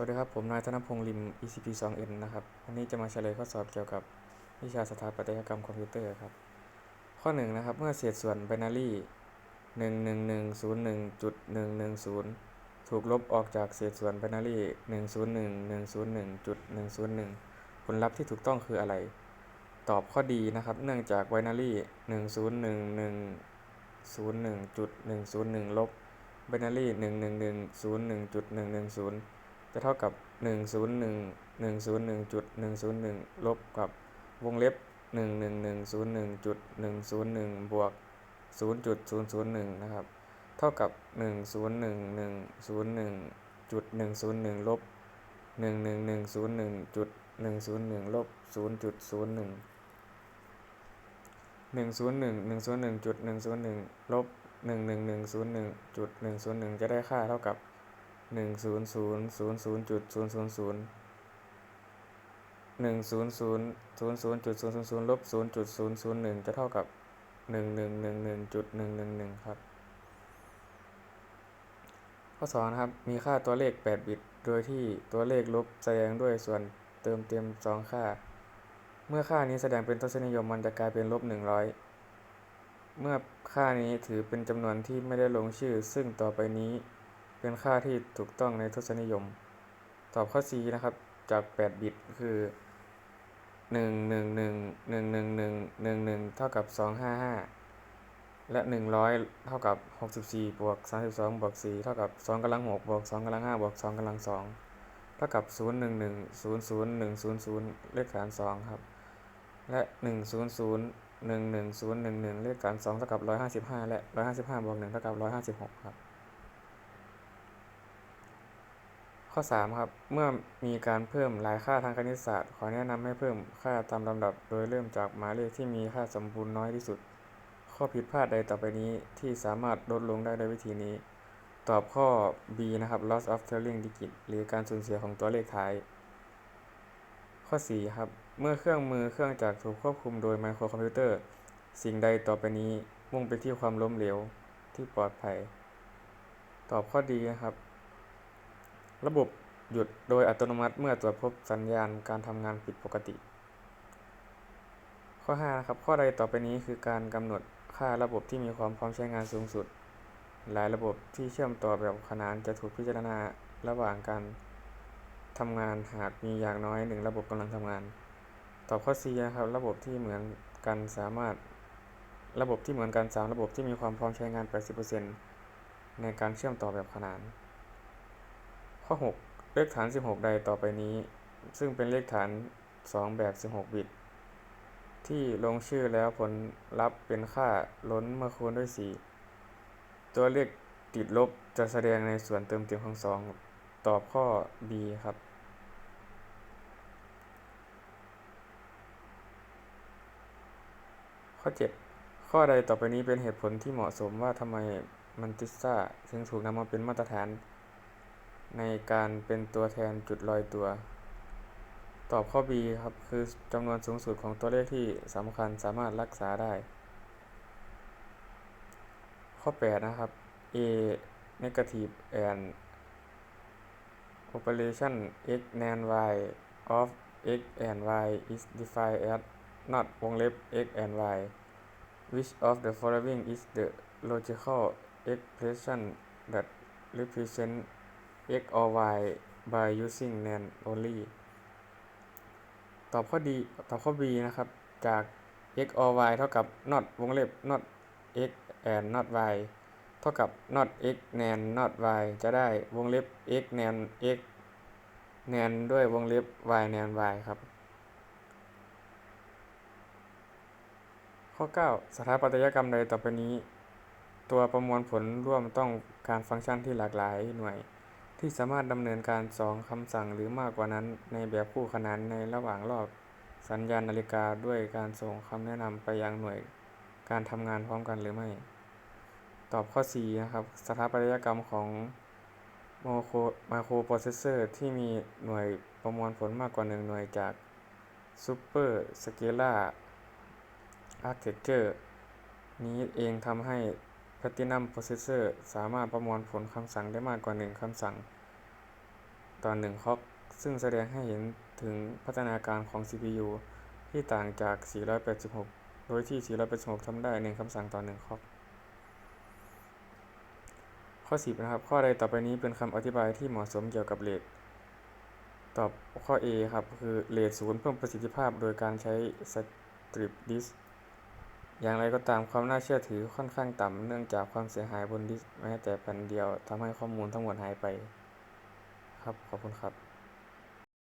วัสดีครับ ผมนายธนพงษ์ลิม ECP 2N นะครับ วันนี้จะมาเฉลยข้อสอบเกี่ยวกับวิชาสถาปัตยกรรมคอมพิวเตอร์ครับ ข้อ 1 นะครับ เมื่อเศษส่วน binary 11101.110 ถูกลบออกจากเศษส่วน binary 101.101.101 ผลลัพธ์ที่ถูกต้องคืออะไร ตอบข้อดีนะครับ เนื่องจาก binary 101.101.101 ลบ binary 111.101.110 จะเท่ากับ 101.101.101 ลบกับวงเล็บ 111.101.101 บวก 0.001 นะครับ เท่ากับ 101.101.101 ลบ 111.101.101 ลบ 0.01 101.101.101 ลบ 111.101.101 จะได้ค่าเท่ากับ หนึ่งศูนย์ศูนย์ศูนย์ศูนย์จุดศูนย์ศูนย์ศูนย์หนึ่งศูนย์ศูนย์ศูนย์ศูนย์จุดศูนย์ศูนย์ศูนย์ลบศูนย์จุดศูนย์ศูนย์หนึ่งจะเท่ากับหนึ่งหนึ่งหนึ่งหนึ่งจุดหนึ่งหนึ่งหนึ่งครับ ข้อสองนะครับ มีค่าตัวเลขแปดบิต โดยที่ตัวเลขลบแสดงด้วยส่วนเติมเต็มสองค่า เมื่อค่านี้แสดงเป็นทศนิยมมันจะกลายเป็นลบหนึ่งร้อยเมื่อค่านี้ถือเป็นจำนวนที่ไม่ได้ลงชื่อ ซึ่งต่อไปนี้ เป็นค่าที่ถูกต้องในทศนิยม ตอบข้อ C นะครับ จาก 8 บิตคือ 1111111 1 เท่ากับ 255 และ 100 เท่ากับ 64 บวก 32 บวก 4 เท่ากับ 2กำลัง6บวก 2กำลัง5บวก 2กำลัง2เท่ากับ 0 1 1 0 0 1 0 0 เลขฐาน 2 ครับ และ 1 0 0 1 1 0 1 1 เลขฐาน2เท่ากับ 155 และ 155บวก1เท่ากับ 156 ครับ ข้อ 3 ครับ เมื่อมีการเพิ่มหลายค่าทางคณิตศาสตร์ ขอแนะนำให้เพิ่มค่าตามลำดับ โดยเริ่มจากหมายเลขที่มีค่าสมบูรณ์น้อยที่สุด ข้อผิดพลาดใดต่อไปนี้ที่สามารถลดลงได้ด้วยวิธีนี้ ตอบข้อ B นะครับ loss of trailing digit หรือการสูญเสียของตัวเลขท้าย ข้อ 4 ครับ เมื่อเครื่องมือเครื่องจักรถูกควบคุมโดยไมโครคอมพิวเตอร์ สิ่งใดต่อไปนี้มุ่งไปที่ความล้มเหลวที่ปลอดภัย ตอบข้อดีนะครับ ระบบหยุดโดยอัตโนมัติเมื่อตรวจพบสัญญาณการทำงานผิดปกติ ข้อ5นะครับข้อใดต่อไปนี้คือการกำหนดค่าระบบที่มีความพร้อมใช้งานสูงสุด หลายระบบที่เชื่อมต่อแบบขนานจะถูกพิจารณาระหว่างการทำงานหากมีอย่างน้อยหนึ่งระบบกำลังทำงาน ตอบข้อ C นะครับระบบที่เหมือนกันสามารถ ระบบที่เหมือนกัน 3 ระบบที่มีความพร้อมใช้งาน 80%ในการเชื่อมต่อแบบขนาน ข้อ 6 เลขฐาน 16 ใดต่อไปนี้ ซึ่งเป็นเลขฐาน 2 แบบ 16 บิต ที่ลงชื่อแล้วผลลัพธ์เป็นค่าล้นเมื่อคูณด้วย 4 ตัวเลขติดลบจะแสดงในส่วนเติมเต็มของ 2 ตอบข้อ B ครับข้อ 7 ข้อใดต่อไปนี้เป็นเหตุผลที่เหมาะสมว่าทำไมมันติสซาถึงถูกนำมาเป็นมาตรฐาน ในการเป็นตัวแทนจุดลอยตัว ตอบข้อ B ครับ คือจำนวนสูงสุดของตัวเลขที่สำคัญสามารถรักษาได้ ข้อ 8 นะครับ a negative and operation x and y of x and y is defined as not วงเล็บ x and y which of the following is the logical expression that represent x or y by using nan only ตอบข้อดีตอบข้อ B นะครับ จาก x or y เท่ากับ not วงเล็บ not x and not y เท่ากับ not x nan not y จะได้วงเล็บ x nan x nan ด้วยวงเล็บ y nan y ครับ ข้อ 9 สถาปัตยกรรมใดต่อไปนี้ ตัวประมวลผลร่วมต้องการฟังก์ชันที่หลากหลายหน่วย ที่สามารถดำเนินการสองคำสั่งหรือมากกว่านั้นในแบบคู่ขนานในระหว่างรอบสัญญาณนาฬิกาด้วยการส่งคำแนะนำไปยังหน่วยการทำงานพร้อมกันหรือไม่ ตอบข้อ 4 นะครับ สถาปัตยกรรมของไมโคมาโครโปรเซสเซอร์ที่มีหน่วยประมวลผลมากกว่า 1 หน่วยจาก Super Scalar Architecture นี้เองทำให้ Platinum Processor สามารถประมวลผลคำสั่งได้มากกว่า 1 คำสั่ง ต่อ 1 คล็อก ซึ่งแสดงให้เห็นถึงพัฒนาการของ CPU ที่ต่างจาก 486 โดยที่ 486ทำได้ 1 คำสั่งต่อ 1 คล็อก ข้อ 10 นะครับ ข้อใดต่อไปนี้เป็นคำอธิบายที่เหมาะสมเกี่ยวกับเรทตอบข้อ A ครับ คือเรทศูนย์เพิ่มประสิทธิภาพโดยการใช้สตริปดิส อย่างไรก็ตามความน่าเชื่อถือค่อนข้างต่ำเนื่องจากความเสียหายบนดิสแม้แต่แผ่นเดียวทำให้ข้อมูลทั้งหมดหายไป ครับ ขอบคุณครับ